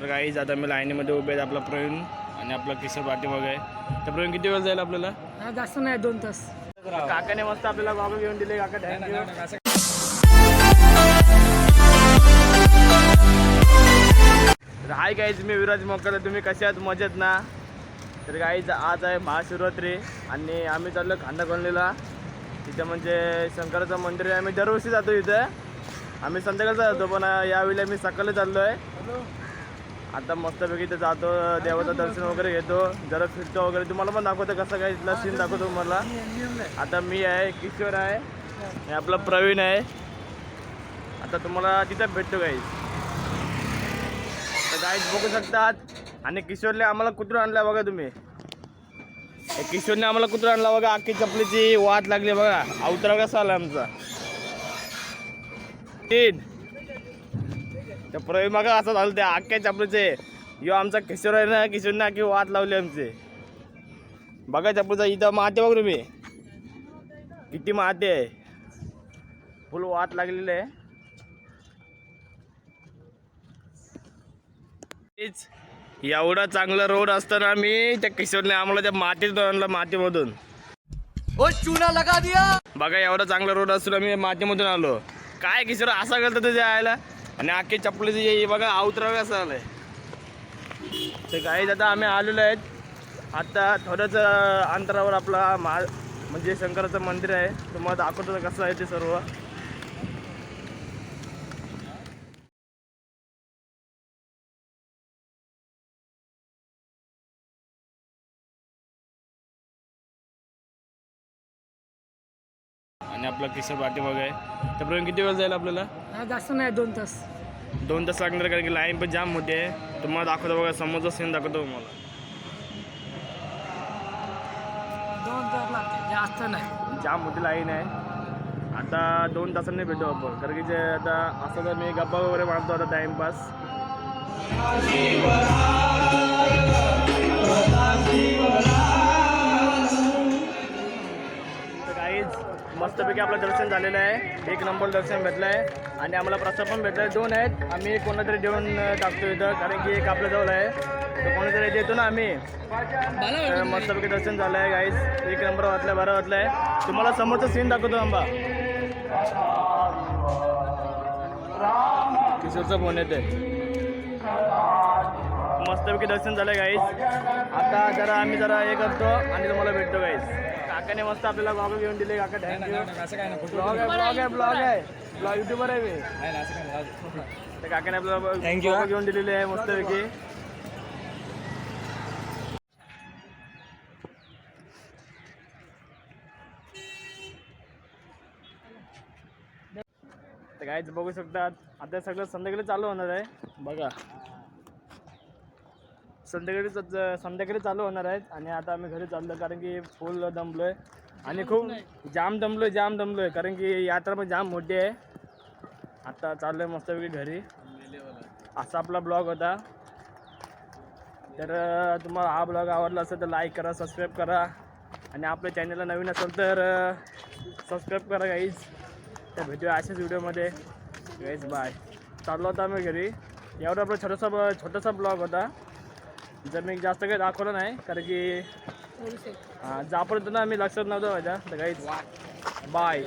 तर काहीच आता मी लाईनीमध्ये उभे आहेत आपला प्रवीण आणि आपला किशोर पाठीमागे आहे तर प्रवीण किती वेळ जाईल आपल्याला? हा जास्त नाही दोन तास. काकाने मस्त आपल्याला गॉगल घेऊन दिले काका थँक्यू तर हाय गाईज मी विराज मोकर तुम्ही कसे आहात? मजेत ना? तर गाईज आज आहे महाशिवरात्री आणि आम्ही चाललो खांदा कोणलीला तिथे म्हणजे शंकराचं मंदिर आहे. आम्ही दरवर्षी जातो इथे. आम्ही संध्याकाळचा जातो पण यावेळी मी सकाळी चाललो आहे आता मस्तपैकी इथे जातो देवाचं दर्शन वगैरे घेतो. जरा फिरतो वगैरे. तुम्हाला पण दाखवतो कसं काय इथला सीन दाखवतो तुम्हाला. आता मी आहे किशोर आहे. हे आपला प्रवीण आहे. आता तुम्हाला तिथं भेटतो गाईज तर गाईज बघू शकतात. आणि किशोरने आम्हाला कुत्रा आणला बघा तुम्ही. किशोरने आम्हाला कुत्रा आणला बघा. आखी चपलीची वाट लागली बघा. अवतरा कसा आला आमचा. तीन. त्या प्रवीण बघा असं झालं त्या अख्ख्या चपलीचे यो आमचा किशोर आहे ना किशोरने अख्खी वाट लावली आमचे. बघा चपलीचा इथं माते बघ तुम्ही. किती माते आहे. फुल वाट लागलेली आहे. तेच एवढा चांगला रोड असताना मी त्या किशोरने आम्हाला त्या मातीत आणला मातीमधून. चूना लगा दिया. बघा एवढा चांगला रोड असून आम्ही मातीमधून आलो. काय किशोर असा करतो तुझ्या आयला आणि आखे चपलीचं हे बघा अवतराव कसं आहे ते काही आता आम्ही आलेलो आहेत. आता थोडंच अंतरावर आपला महा म्हणजे शंकराचं मंदिर आहे. तुम्हाला दाखवतो कसं आहे ते सर्व. आणि आपला किशोर पाठीमागे आहे. त्यापर्यंत किती वेळ जाईल आपल्याला? हा जास्त नाही दोन तास. दोन तास लागणार कारण की लाईन पण जाम मोठी आहे. तुम्हाला दाखवतो बघा समोरचा सीन दाखवतो तुम्हाला. दोन तास लागते जास्त नाही. जाम मोठी लाईन आहे. आता दोन तासांनी भेटू आपण कारण की जे आता असं तर मी गप्पा वगैरे मारतो आता टाइमपास मस्तपैकी आपलं दर्शन झालेलं आहे. एक नंबर दर्शन भेटलं आहे आणि आम्हाला प्रसाद पण भेटला आहे दोन आहेत. आम्ही कोणातरी देऊन टाकतो इथं. कारण की एक आपल्या जवळ आहे. तर कोणातरी देतो ना आम्ही. मस्तपैकी दर्शन झालं आहे गाईज एक नंबर वाटलं बरं वाटलं आहे तुम्हाला समोरचं सीन दाखवतो आंबा किशोरचा फोन येते मस्तपैकी दर्शन झालं गाईज आता जरा आम्ही जरा हे करतो आणि तुम्हाला भेटतो गाईज काकाने मस्त आपल्याला गॉगल घेऊन दिले काका. थँक्यू ब्लॉग आहे ब्लॉग आहे ब्लॉग आहे. ब्लॉग युट्यूबर आहे मी. तर काकाने आपल्याला goggle घेऊन दिलेले आहे मस्तपैकी. तर काहीच बघू शकतात. आता सगळं संध्याकाळी चालू होणार आहे. बघा. संध्याकाळी संध्याकाळी चालू होणार आहेत आणि आता आम्ही घरी चाललो कारण की फुल दमलो आहे आणि खूप जाम दमलो आहे जाम दमलो आहे कारण की यात्रा पण जाम मोठी आहे. आता चाललोय मस्तपैकी घरी. असा आपला ब्लॉग होता. तर तुम्हाला हा ब्लॉग आवडला असेल तर लाईक करा सबस्क्राईब करा. आणि आपल्या चॅनलला नवीन असेल तर सबस्क्राईब करा गाईज तर भेटूया अशाच व्हिडिओमध्ये गाईज बाय चाललो होता आम्ही घरी. एवढा आपला छोटासा छोटासा ब्लॉग होता. जर मी जास्त काही दाखवलं नाही कारण की हां जापर्यंत ना आम्ही लक्षात नव्हतं माझ्या तर बाय